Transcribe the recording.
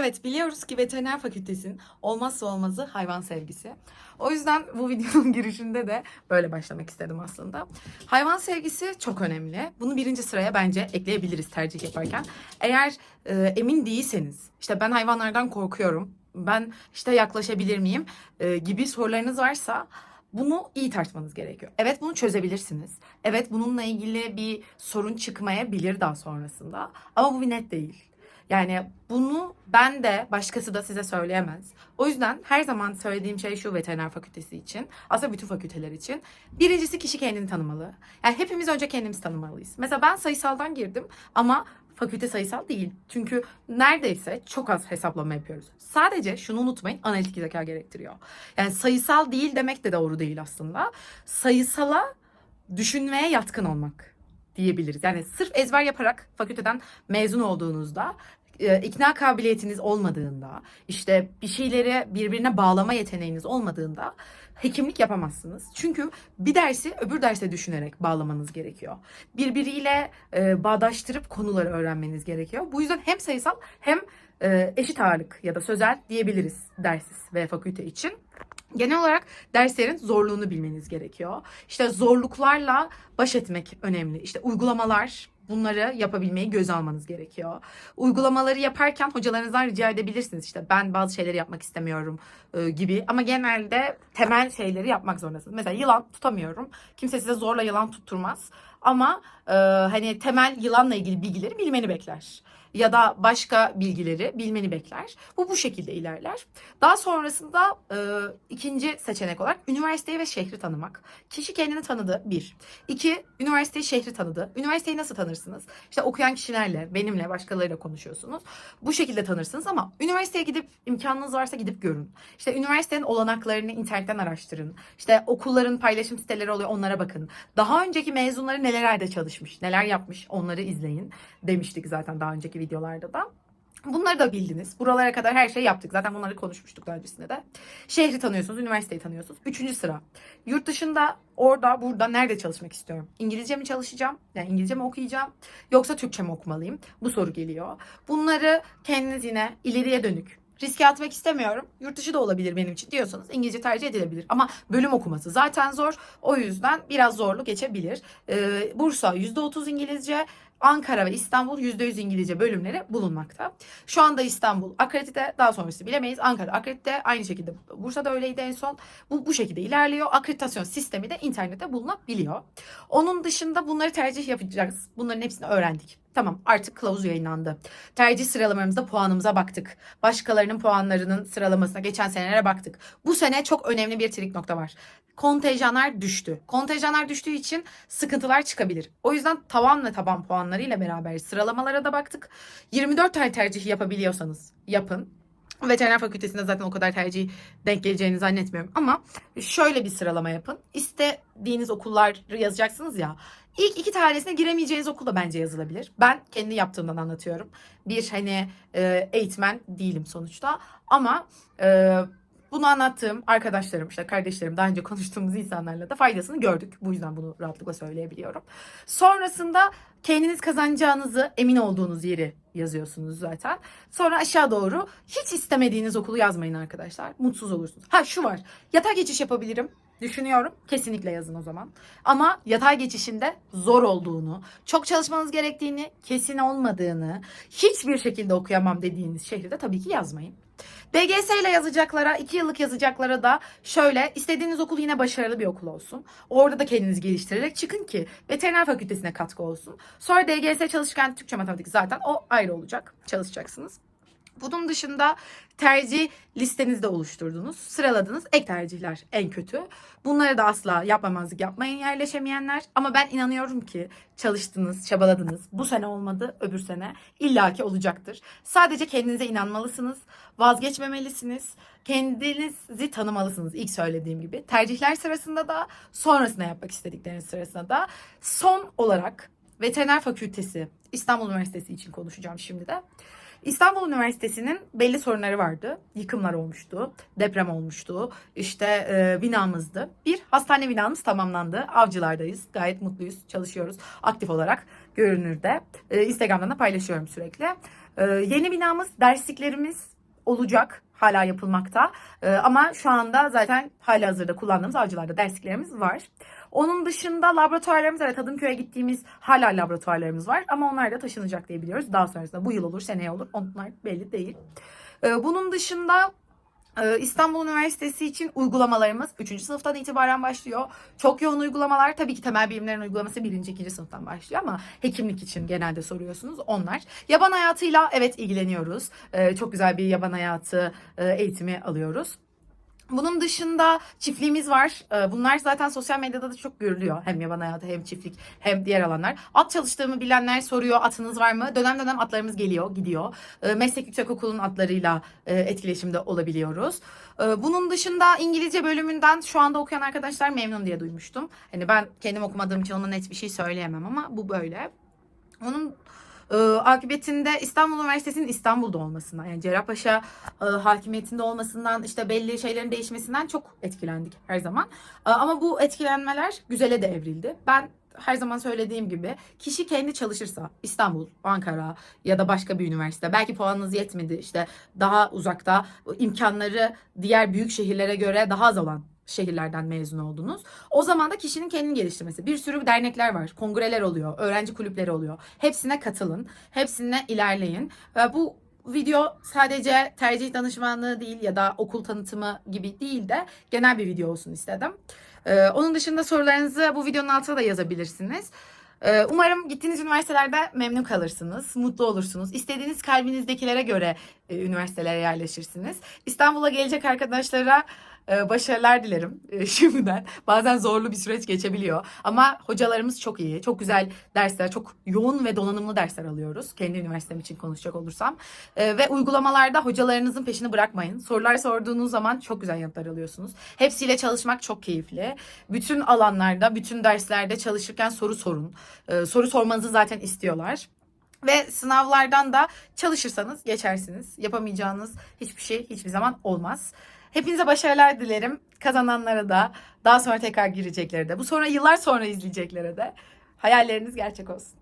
Evet biliyoruz ki veteriner fakültesinin olmazsa olmazı hayvan sevgisi. O yüzden bu videonun girişinde de böyle başlamak istedim aslında. Hayvan sevgisi çok önemli. Bunu birinci sıraya bence ekleyebiliriz tercih yaparken. Eğer e, emin değilseniz, işte ben hayvanlardan korkuyorum, ben işte yaklaşabilir miyim e, gibi sorularınız varsa bunu iyi tartmanız gerekiyor. Evet bunu çözebilirsiniz. Evet bununla ilgili bir sorun çıkmayabilir daha sonrasında. Ama bu bir net değil. Yani bunu ben de başkası da size söyleyemez. O yüzden her zaman söylediğim şey şu veteriner fakültesi için. Aslında bütün fakülteler için. Birincisi kişi kendini tanımalı. Yani hepimiz önce kendimizi tanımalıyız. Mesela ben sayısaldan girdim ama fakülte sayısal değil. Çünkü neredeyse çok az hesaplama yapıyoruz. Sadece şunu unutmayın analitik zeka gerektiriyor. Yani sayısal değil demek de doğru değil aslında. Sayısala düşünmeye yatkın olmak diyebiliriz. Yani sırf ezber yaparak fakülteden mezun olduğunuzda e, ikna kabiliyetiniz olmadığında, işte bir şeyleri birbirine bağlama yeteneğiniz olmadığında hekimlik yapamazsınız. Çünkü bir dersi öbür derse düşünerek bağlamanız gerekiyor. Birbiriyle e, bağdaştırıp konuları öğrenmeniz gerekiyor. Bu yüzden hem sayısal hem e, eşit ağırlık ya da sözel diyebiliriz dersiz ve fakülte için. Genel olarak derslerin zorluğunu bilmeniz gerekiyor. İşte zorluklarla baş etmek önemli. İşte uygulamalar bunları yapabilmeyi göze almanız gerekiyor. Uygulamaları yaparken hocalarınızdan rica edebilirsiniz. İşte ben bazı şeyleri yapmak istemiyorum e, gibi ama genelde temel şeyleri yapmak zorundasınız. Mesela yılan tutamıyorum. Kimse size zorla yılan tutturmaz. Ama e, hani temel yılanla ilgili bilgileri bilmeni bekler ya da başka bilgileri bilmeni bekler. Bu bu şekilde ilerler. Daha sonrasında e, ikinci seçenek olarak üniversiteyi ve şehri tanımak. Kişi kendini tanıdı bir. İki, üniversiteyi şehri tanıdı. Üniversiteyi nasıl tanırsınız? İşte okuyan kişilerle, benimle, başkalarıyla konuşuyorsunuz. Bu şekilde tanırsınız ama üniversiteye gidip imkanınız varsa gidip görün. İşte üniversitenin olanaklarını internetten araştırın. İşte okulların paylaşım siteleri oluyor onlara bakın. Daha önceki mezunları nelerde çalışmış, neler yapmış onları izleyin demiştik zaten daha önceki videolarda da. Bunları da bildiniz. Buralara kadar her şeyi yaptık. Zaten bunları konuşmuştuk daha öncesinde de. Şehri tanıyorsunuz, üniversiteyi tanıyorsunuz. Üçüncü sıra. Yurt dışında orada, burada nerede çalışmak istiyorum? İngilizce mi çalışacağım? Yani İngilizce mi okuyacağım? Yoksa Türkçe mi okumalıyım? Bu soru geliyor. Bunları kendiniz yine ileriye dönük riske atmak istemiyorum. Yurt dışı da olabilir benim için diyorsanız İngilizce tercih edilebilir. Ama bölüm okuması zaten zor. O yüzden biraz zorlu geçebilir. Ee, Bursa %30 İngilizce, Ankara ve İstanbul %100 İngilizce bölümleri bulunmakta. Şu anda İstanbul akredite, daha sonrası bilemeyiz. Ankara akredite, aynı şekilde Bursa'da öyleydi en son. Bu, bu şekilde ilerliyor. Akreditasyon sistemi de internette bulunabiliyor. Onun dışında bunları tercih yapacağız. Bunların hepsini öğrendik. Tamam artık kılavuz yayınlandı. Tercih sıralamalarımızda puanımıza baktık. Başkalarının puanlarının sıralamasına geçen senelere baktık. Bu sene çok önemli bir trik nokta var. Kontenjanlar düştü. Kontenjanlar düştüğü için sıkıntılar çıkabilir. O yüzden tavan ve taban puanlarıyla beraber sıralamalara da baktık. 24 tane tercih yapabiliyorsanız yapın. Veteriner fakültesinde zaten o kadar tercih denk geleceğini zannetmiyorum. Ama şöyle bir sıralama yapın. İstediğiniz okulları yazacaksınız ya. İlk iki tanesine giremeyeceğiniz okul da bence yazılabilir. Ben kendi yaptığımdan anlatıyorum. Bir hani e, eğitmen değilim sonuçta. Ama e, bunu anlattığım arkadaşlarım, işte kardeşlerim, daha önce konuştuğumuz insanlarla da faydasını gördük. Bu yüzden bunu rahatlıkla söyleyebiliyorum. Sonrasında kendiniz kazanacağınızı emin olduğunuz yeri yazıyorsunuz zaten. Sonra aşağı doğru hiç istemediğiniz okulu yazmayın arkadaşlar. Mutsuz olursunuz. Ha şu var. Yatay geçiş yapabilirim. Düşünüyorum. Kesinlikle yazın o zaman. Ama yatay geçişinde zor olduğunu, çok çalışmanız gerektiğini, kesin olmadığını, hiçbir şekilde okuyamam dediğiniz şehirde tabii ki yazmayın. DGS ile yazacaklara, 2 yıllık yazacaklara da şöyle istediğiniz okul yine başarılı bir okul olsun. Orada da kendinizi geliştirerek çıkın ki veteriner fakültesine katkı olsun. Sonra DGS çalışırken Türkçe matematik zaten o ayrı olacak. Çalışacaksınız. Bunun dışında tercih listenizde oluşturdunuz. Sıraladınız. Ek tercihler en kötü. Bunları da asla yapmamazlık yapmayın yerleşemeyenler. Ama ben inanıyorum ki çalıştınız, çabaladınız. Bu sene olmadı, öbür sene illaki olacaktır. Sadece kendinize inanmalısınız. Vazgeçmemelisiniz. Kendinizi tanımalısınız ilk söylediğim gibi. Tercihler sırasında da sonrasında yapmak istedikleriniz sırasında da. Son olarak Veteriner Fakültesi İstanbul Üniversitesi için konuşacağım şimdi de. İstanbul Üniversitesi'nin belli sorunları vardı. Yıkımlar olmuştu, deprem olmuştu, işte e, binamızdı. Bir, hastane binamız tamamlandı. Avcılardayız, gayet mutluyuz, çalışıyoruz aktif olarak görünürde. E, Instagram'dan da paylaşıyorum sürekli. Ee, yeni binamız, dersliklerimiz olacak. Hala yapılmakta. Ee, ama şu anda zaten hala hazırda kullandığımız avcılarda dersliklerimiz var. Onun dışında laboratuvarlarımız evet Hadımköy'e gittiğimiz hala laboratuvarlarımız var. Ama onlar da taşınacak diye biliyoruz. Daha sonrasında bu yıl olur, seneye olur. Onlar belli değil. Ee, bunun dışında e, İstanbul Üniversitesi için uygulamalarımız 3. sınıftan itibaren başlıyor. Çok yoğun uygulamalar. Tabii ki temel bilimlerin uygulaması 1. 2. sınıftan başlıyor ama hekimlik için genelde soruyorsunuz. Onlar. Yaban hayatıyla evet ilgileniyoruz. Ee, çok güzel bir yaban hayatı e, eğitimi alıyoruz. Bunun dışında çiftliğimiz var. Ee, Bunlar zaten sosyal medyada da çok görülüyor. Hem yaban hayatı hem çiftlik hem diğer alanlar. At çalıştığımı bilenler soruyor atınız var mı? Dönem dönem atlarımız geliyor, gidiyor. Ee, Meslek Yüksekokulu'nun atlarıyla e, etkileşimde olabiliyoruz. Ee, Bunun dışında İngilizce bölümünden şu anda okuyan arkadaşlar memnun diye duymuştum. Hani ben kendim okumadığım için ona net bir şey söyleyemem ama bu böyle. Onun e, akıbetinde İstanbul Üniversitesi'nin İstanbul'da olmasından yani Cerrahpaşa e, hakimiyetinde olmasından işte belli şeylerin değişmesinden çok etkilendik her zaman. E, ama bu etkilenmeler güzele de evrildi. Ben her zaman söylediğim gibi kişi kendi çalışırsa İstanbul, Ankara ya da başka bir üniversite belki puanınız yetmedi işte daha uzakta imkanları diğer büyük şehirlere göre daha az olan şehirlerden mezun oldunuz. O zaman da kişinin kendini geliştirmesi. Bir sürü dernekler var, kongreler oluyor, öğrenci kulüpleri oluyor. Hepsine katılın, hepsine ilerleyin. Ve bu video sadece tercih danışmanlığı değil ya da okul tanıtımı gibi değil de genel bir video olsun istedim. Ee, onun dışında sorularınızı bu videonun altına da yazabilirsiniz. Ee, Umarım gittiğiniz üniversitelerde memnun kalırsınız, mutlu olursunuz. İstediğiniz kalbinizdekilere göre e, üniversitelere yerleşirsiniz. İstanbul'a gelecek arkadaşlara e, başarılar dilerim e, şimdiden. Bazen zorlu bir süreç geçebiliyor ama hocalarımız çok iyi, çok güzel dersler, çok yoğun ve donanımlı dersler alıyoruz. Kendi üniversitem için konuşacak olursam. E, Ve uygulamalarda hocalarınızın peşini bırakmayın. Sorular sorduğunuz zaman çok güzel yanıtlar alıyorsunuz. Hepsiyle çalışmak çok keyifli. Bütün alanlarda, bütün derslerde çalışırken soru sorun. E, Soru sormanızı zaten istiyorlar. Ve sınavlardan da çalışırsanız geçersiniz. Yapamayacağınız hiçbir şey hiçbir zaman olmaz. Hepinize başarılar dilerim. Kazananlara da, daha sonra tekrar girecekleri de, bu sonra yıllar sonra izleyeceklere de hayalleriniz gerçek olsun.